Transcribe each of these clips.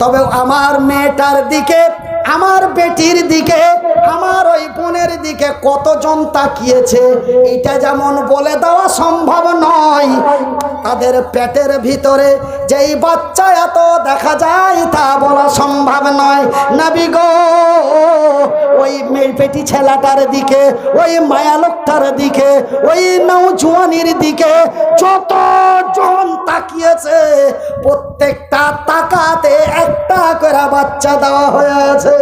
তবে আমার মেয়েটার দিকে, আমার বেটির দিকে, আমার ওই বোনের দিকে কতজন তাকিয়েছে, এটা যেমন বলে দেওয়া সম্ভব নয়। তাদের পেটের ভিতরে যেই বাচ্চা এত দেখা যায়, তা বলা সম্ভব নয়। নাবি গো, ওই মেয়ে পেটি ছেলেটার দিকে, ওই মায়ালোকটার দিকে, ওই নৌ নৌজুয়ানির দিকে যতজন তাকিয়েছে প্রত্যেকটা তাকাতে একটা করে বাচ্চা দেওয়া হয়েছে।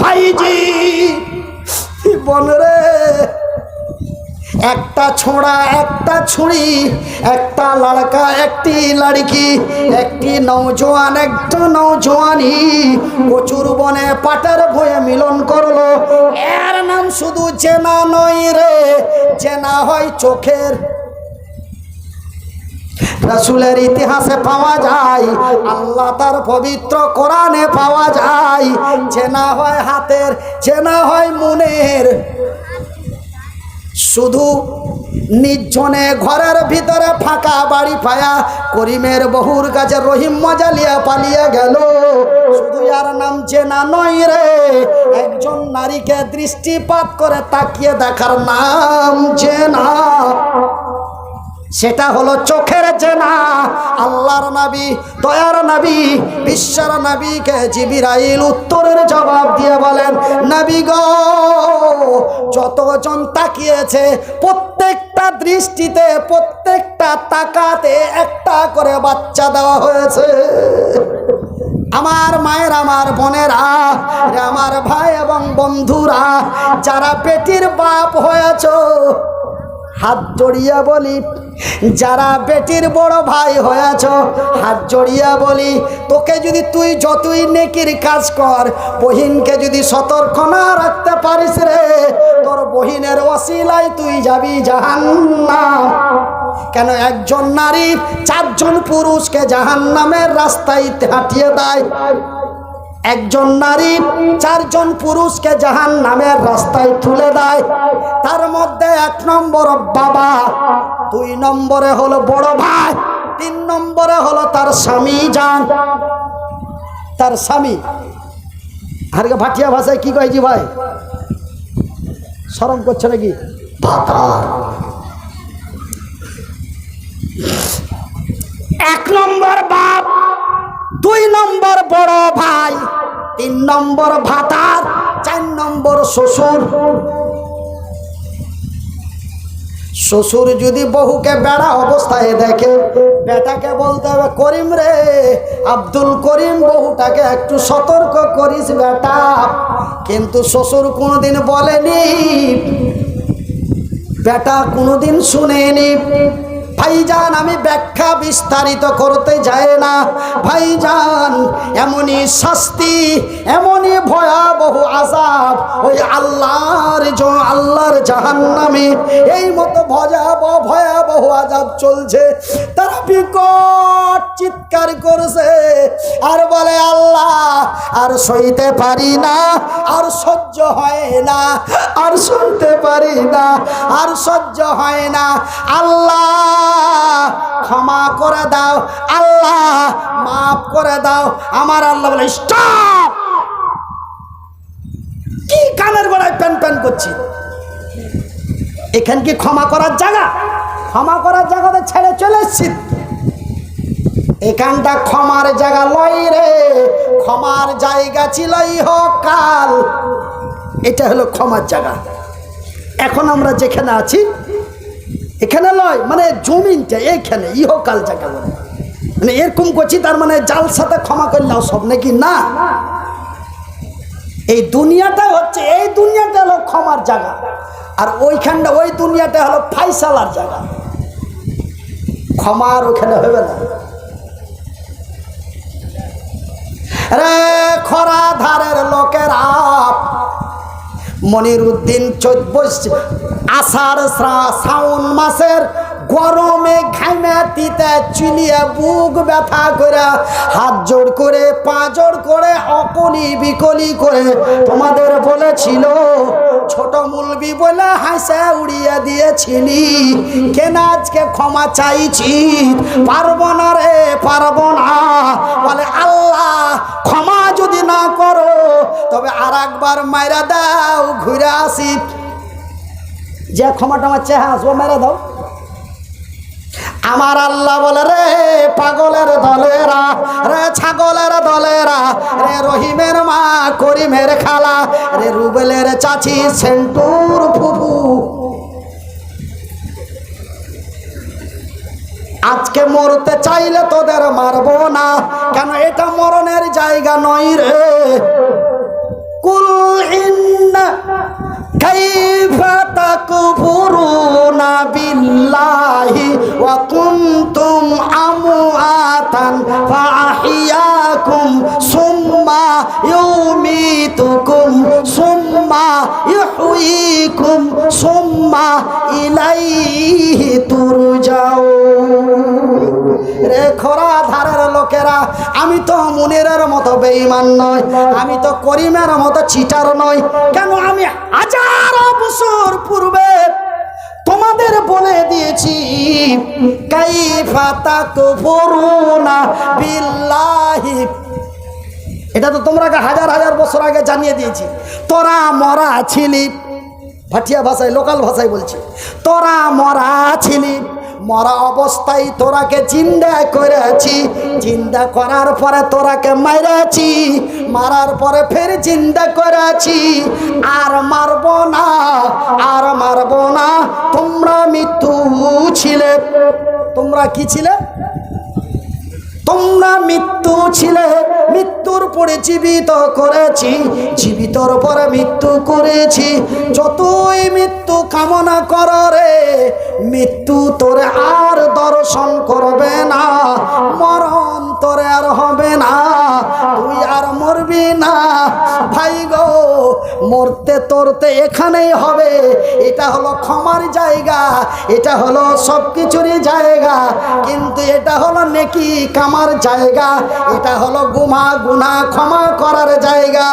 ভাইজি বনরে একটা ছোড়া, একটা ছুরি, একটা লড়কা, একটি লড়কি, একটি নৌজোয়ান একটা নৌজোয়ানি প্রচুর বনে পাটের ভয়ে মিলন করল। এর নাম শুধু চেনা নয় রে চেনা হয় চোখের। রাসুলের ইতিহাসে পাওয়া যায়, আল্লাহ তার পবিত্র কোরআনে পাওয়া যায়। চেনা হয় হাতের চেনা হয় মনের। শুধু নির্জনে ঘরের ভিতরে ফাঁকা বাড়ি পায়া করিমের বহুর কাছে রহিম মজালিয়া পালিয়ে গেল। শুধু আর নাম চেনা নয় রে, একজন নারীকে দৃষ্টিপাত করে তাকিয়ে দেখার নাম চেনা সেটা হলো চোখের চেনা আল্লাহর নবী, দয়ার নাবি, বিশ্বর নবীকে জিবিরাইল উত্তরের জবাব দিয়ে বলেন, নবী গো, যতজন তাকিয়েছে প্রত্যেকটা দৃষ্টিতে, প্রত্যেকটা তাকাতে একটা করে বাচ্চা দেওয়া হয়েছে। আমার মায়ের, আমার বোনেরা, আমার ভাই এবং বন্ধুরা, যারা পেটির বাপ হয়েছ হাত জড়িয়া বলি, যারা বেটির বড় ভাই হয়েছ, হাত জড়িয়া বলি, তোকে যদি তুই যতই নেকির কাজ কর, বহিনকে যদি সতর্ক না রাখতে পারিস রে, তোর বহিনের অশিলায় তুই যাবি জাহান্নাম। কেন একজন নারী, চারজন পুরুষকে জাহান্নামের রাস্তায় হাঁটিয়ে দেয়? একজন নারী চারজন পুরুষকে জাহান নামের রাস্তায় তুলে দেয়। তার মধ্যে এক নম্বর বাবা দুই নম্বরে হলো বড় ভাই তিন নম্বরে হলো তার স্বামী যান তার স্বামী। আর ভাটিয়া ভাষায় কি কয়েছি ভাই? সরম করছে নাকি? এক নম্বর বাপ। দুই নম্বর বড় ভাই, তিন নম্বর ভাতার, চার নম্বর শ্বশুর। শ্বশুর যদি বহুকে বেড়া অবস্থায় দেখে, বেটাকে বলতে হবে, করিম রে, আব্দুল করিম বহুটাকে একটু সতর্ক করিস বেটা। কিন্তু শ্বশুর কোনোদিন বলেনি, বেটা কোনোদিন শুনেনি। ভাইজান, আমি ব্যাখ্যা বিস্তারিত করতে যাই না। ভাইজান, এমনই শাস্তি, এমনই ভয়াবহ আজাব ওই আল্লাহর জ, আল্লাহর জাহান্নামে। এই মতো ভয়াবহ ভয়াবহ আজাব চলছে। তারা বিকট চিৎকার করছে। আর বলে, আল্লাহ, আর সইতে পারি না, আর সহ্য হয় না, আর শুনতে পারি না, আর সহ্য হয় না। আল্লাহ ক্ষমা করে দাও, আল্লাহ মাফ করে দাও। আমার আল্লাহ বলে, স্টপ! কি কানের গোড়ায় প্যান প্যান করছি? এখান কি ক্ষমা করার জায়গা? ক্ষমা করার জায়গাতে ছেড়ে চলে এসছি। এখানটা ক্ষমার জায়গা লই রে, ক্ষমার জায়গা ছিল কাল। এটা হলো ক্ষমার জায়গা। এখন আমরা যেখানে আছি এখানে লয় মানে জমিনটা এইখানে, ইহকাল জায়গা বলে মানে এরকম করছি তার মানে জাল সাথে ক্ষমা করলেও সব, নাকি? না। এই দুনিয়াটা হচ্ছে, এই দুনিয়াটা হলো ক্ষমার জায়গা। আর ওইখানটা, ওই দুনিয়াটা হলো ফাইসালার জায়গা। ক্ষমার ওখানে হবে না। রে খরা ধারের লোকেরা মনির উদ্দিন চোদ্দ আষাঢ় শ্রা- শ্রাবণ মাসের গরমে ঘামে তিতে চিলিয়ে বুক ব্যথা করে, হাত জোড় করে, পা জোড় করে, অকলি বিকলি করে তোমাদের বলেছিল ছোট মুলবি বলে হাসে উড়িয়ে দিয়েছিলি। কেন আজকে ক্ষমা চাইছি? পারব না রে, পারব না। বলে, আল্লাহ, ক্ষমা যদি না করো, তবে আর একবার মায়েরা দাও, ঘুরে আসি। যে ক্ষমাটা আমার চেহারা আসব মেরে দাও। আমার আল্লাহ বলে, রে পাগলের দলেরা, রে ছাগলের দলেরা, রে রহিমের মা করিমের খালা, রে রুবেলের চাচি সেন্টুর ফুফু। আজকে মরতে চাইলে তোদের মারবো না, কেন এটা মরণের জায়গা নয় রে। কুল ইন্না কাইফা তাকফুরুনা বিল্লাহি ওয়া কুনতুম আমওয়াতান ফাআহিয়াকুম সুম্মা ইউমিতুকুম সুম্মা ইহয়িকুম সুম্মা ইলাইহি তুরজাউন। রে খরা ধারের লোকেরা, আমি তো মুনিরের মতো বেঈমান নয় আমি তো করিমের মতো চিটার নয় কেন আমি হাজার বছর পূর্বে তোমাদের বলে দিয়েছি, কাইফা তাকফুরুনা এটা তো তোমরা হাজার হাজার বছর আগে জানিয়ে দিয়েছি। তোরা মরা ছিলি, ভাটিয়া ভাষায়, লোকাল ভাষায় বলছি। তোরা মরা ছিলি। মরা অবস্থায় তোরাকে জিন্দা করেছি। জিন্দা করার পরে তোরাকে মারাছি। মারার পরে ফের জিন্দা করেছি। আর মারব না, আর মারব না। তোমরা মৃত্যু ছিলে। তোমরা কি ছিলে? তোমরা মৃত্যু ছিলে, মৃত্যুর পরে জীবিত করেছি, জীবিতর পরে মৃত্যু করেছি। যতই মৃত্যু কামনা কর রে, মৃত্যু তোরে আর দর্শন করবে না, মরণ তোরে আর হবে না। তুই আর মরবি না। ভাই গো মরতে তরতে এখানেই হবে। এটা হলো ক্ষমার জায়গা, এটা হলো সব কিছুরই জায়গা। কিন্তু এটা হলো নেকি কামার জায়গা, এটা হলো গুমা গুনা ক্ষমা করার জায়গা।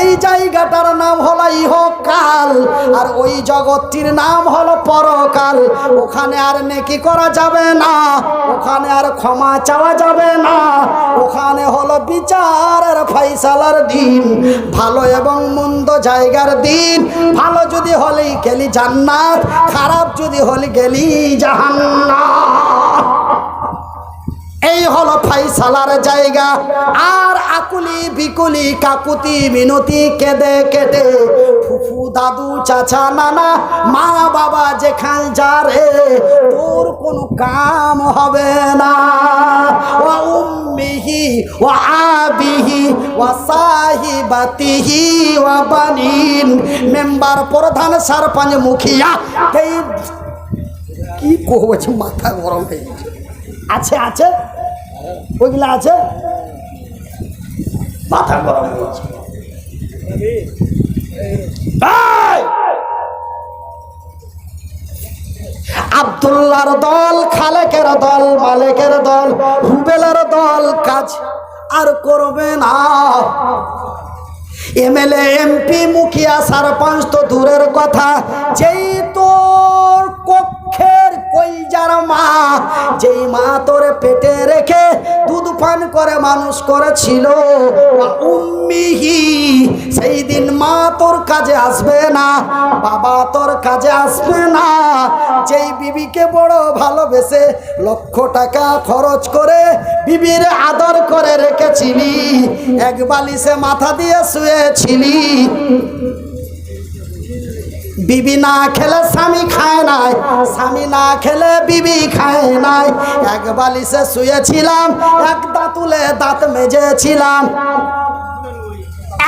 এই জায়গাটার নাম হলো ইহকাল, আর ওই জগৎটির নাম হলো পরকাল। ওখানে আর নেকি করা যাবে না, ওখানে আর ক্ষমা চাওয়া যাবে না। ওখানে হলো বিচারের ফাইসালার দিন, ভালো এবং মন্দ জায়গার দিন। ভালো যদি হলেই গেলি জান্নাত খারাপ যদি হলে গেলি জাহান্নাত। এই হলো ফাইসালার জায়গা। আর আকুলি বিকুলি কাকুতি মিনতি কেঁদে কেটে, ফুফু, দাদু, চাচা, নানা, মা, বাবা যেখান যা রে তোর কোনো কাম হবে না। ও উম্মিহি ও আবিহি ও সাহিবাতিহি ও বানিন। মেম্বার, প্রধান, সরপঞ্চ, মুখিয়া। কি কহছে মাথা গরম হয়ে গেছে। আছে আছে। ওইগুলো আছে? মাথা গরম! আবদুল্লাহর দল, খালেকের দল, মালেকের দল রুবেলের দল, কাজ আর করবে না। এমএলএ, এমপি, মুখিয়া, সারপঞ্চ তো দূরের কথা। যেই কইজার মা, যেই মা তোর পেটে রেখে দুধ পান করে মানুষ করেছিল সেই দিন মা তোর কাজে আসবে না, বাবা তোর কাজে আসবে না। যেই বিবিকে বড় ভালোবেসে লক্ষ টাকা খরচ করে বিবির আদর করে রেখেছিলি, এক বালিশে মাথা দিয়ে শুয়েছিলি বিবি না খেলে স্বামী খায় নাই, স্বামী না খেলে বিবি খায় নাই। এক বালিশে শুয়েছিলাম, এক দাঁতুলে দাঁত মেজেছিলাম।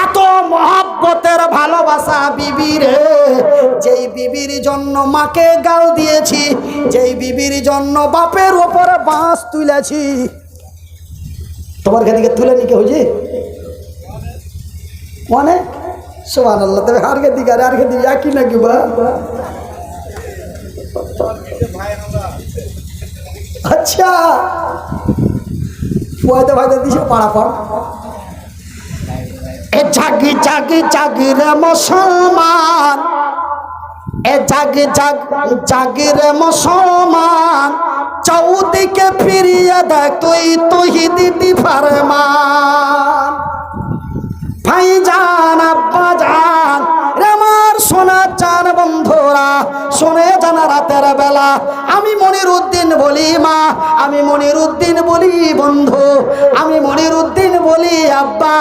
এত মহাব্বতের ভালোবাসা বিবির যেই বিবির জন্য মাকে গাল দিয়েছি, যেই বিবির জন্য বাপের ওপরে বাঁশ তুলেছি। তোমার দিকে তুলে নিকে হয়েছে অনেক। সোমান আল্লাহ তবে আর কে দিকে, আর কে দিকে, একই নাকি বা? আচ্ছা। পয়তে ভাইতে দিছে পাড়া পড় এ জাগি জাগি জাগি রে মুসলমান। এ জাগ জাগ জাগিরে মুসলমান। চৌদিকে ফিরিয়ে দেখ তুই তুই দিদি ফারমান। ভাইজান আব্বা জান রে আমার সোনা চান বন্ধুরা, শুনে জানা রাতের বেলা। আমি মনির উদ্দিন বলি, মা, আমি মনির উদ্দিন বলি, বন্ধু। আমি মনির উদ্দিন বলি, আব্বা,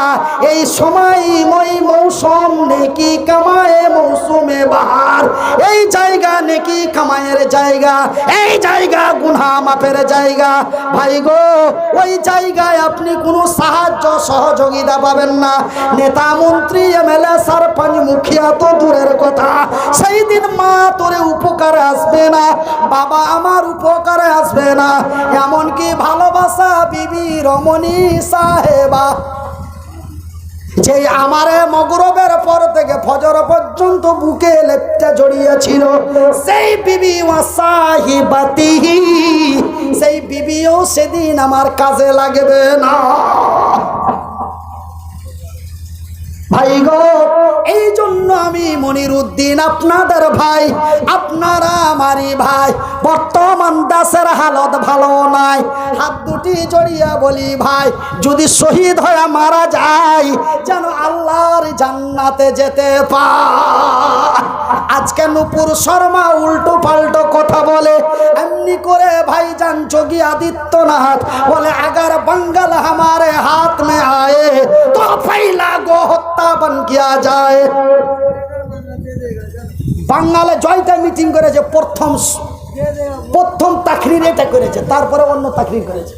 এই সময় মই মৌসুম নেকি কামায়ে, মৌসুমে বাহার। এই জায়গা নেকি কামায়ের জায়গা, এই জায়গা গুনহা মাপের জায়গা। ভাই গো, ওই জায়গায় আপনি কোনো সাহায্য সহযোগিতা পাবেন না। নেতা মন্ত্রী এমএলএ সারপঞ্চ, মুখিয়া তো দূরের কথা। সেই দিন মা তোরে উপকারে আসবে না, বাবা আমার উপকারে আসবে না। এমনকি ভালোবাসা বিবি রমণী সাহেবা যে আমারে মগরবের পর থেকে ফজর পর্যন্ত বুকে লেপটা জড়িয়েছিল, সেই বিবি সাহিবাতি সেই বিবিও সেদিন আমার কাজে লাগবে না। ভাই গো এই জন্য আমি মনির উদ্দিন আপনাদের ভাই, আপনারা আমারই ভাই। বর্তমান দাসের হালত ভালো নাই। হাত দুটি জড়িয়া বলি ভাই, যদি শহীদ হয়ে মারা যায়, যেন আল্লাহর জান্নাতে যেতে পা আজকে নুপুর শর্মা উল্টো পাল্টো কথা বলে, এমনি করে ভাই যান যোগী আদিত্যনাথ বলে, আগার বাঙ্গাল হামারে হাত মে আয়ে তো ফাইলা গো হত্যা বন কিয়া যায়। সাহেব বাঙালে জয়টা মিটিং করেছে, প্রথম প্রথম তাকরির এটা করেছে, তারপরে অন্য তাকরির করেছে।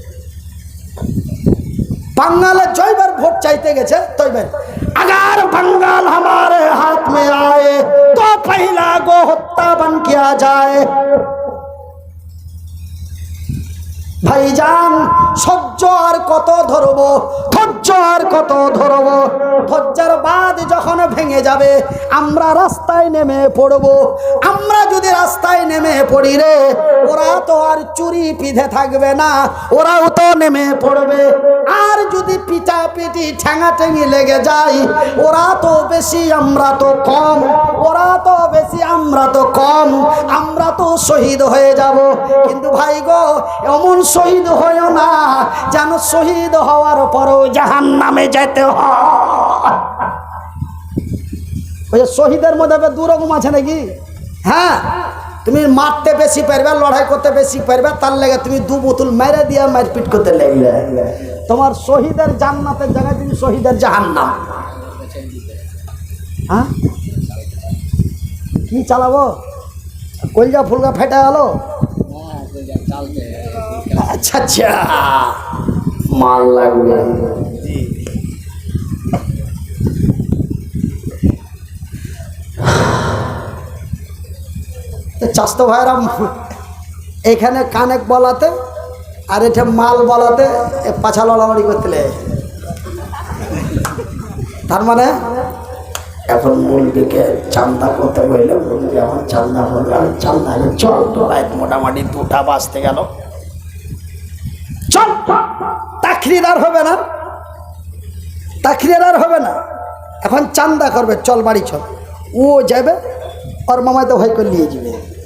বাঙালে জয়বার ভোট চাইতে গেছে, তৈবেন। আগার বাঙ্গাল আমার হাত মে আয়ে, তো পহলা গো হত্যা বন কিয়া যায়। ভাইজান, সহ্য আর কত ধরবো? ধৈর্য আর কত ধরবো? ধৈর্যের বাদ যখন ভেঙে যাবে, আমরা রাস্তায় নেমে পড়ব। আমরা যদি রাস্তায় নেমে পড়ি রে, ওরা তো আর চুরি পিধে থাকবে না, ওরাও তো নেমে পড়বে। আর যদি পিটা পিটি ঠ্যাঙা ঠেঙি লেগে যায়, ওরা তো বেশি, আমরা তো কম। ওরা তো বেশি, আমরা তো কম। আমরা শহীদ হয়ে যাব। কিন্তু ভাই গো, এমন শহীদ হয়েও না যেন শহীদ হওয়ার পরও জাহান নামে যেতে হয়। ওই শহীদের মধ্যে আবার দু রকম আছে নাকি? হ্যাঁ তুমি মারতে বেশি পারবে, লড়াই করতে বেশি পারবে, তার লেগে তুমি দু বোতল মেরে দিয়ে মারপিট করতে লাগলে। তোমার শহীদের জান্নাতের জায়গায় তুমি শহীদের জাহান্নাম। হ্যাঁ? কি চালাবো? কলজা ফুলগা ফেটে গেল? আচ্ছা আচ্ছা। মাল লাগবে চাস্ত ভাইরা এখানে কানেক বলাতে আর এটা মাল বলাতে পাছা লড়ামাড়ি করতে তার মানে? এখন মুরগিকে চান্দা করতে বললে মুরগি আমার চান্দা করবে আমি চান্দা চল তোলায় মোটামুটি দুটা বাঁচতে গেল। চল। তাকরিদার হবে না। তাকরিদার হবে না। এখন চান্দা করবে, চল বাড়ি চল। ও যাবে, ওর মামাই তো ভয় করে নিয়ে যাবে।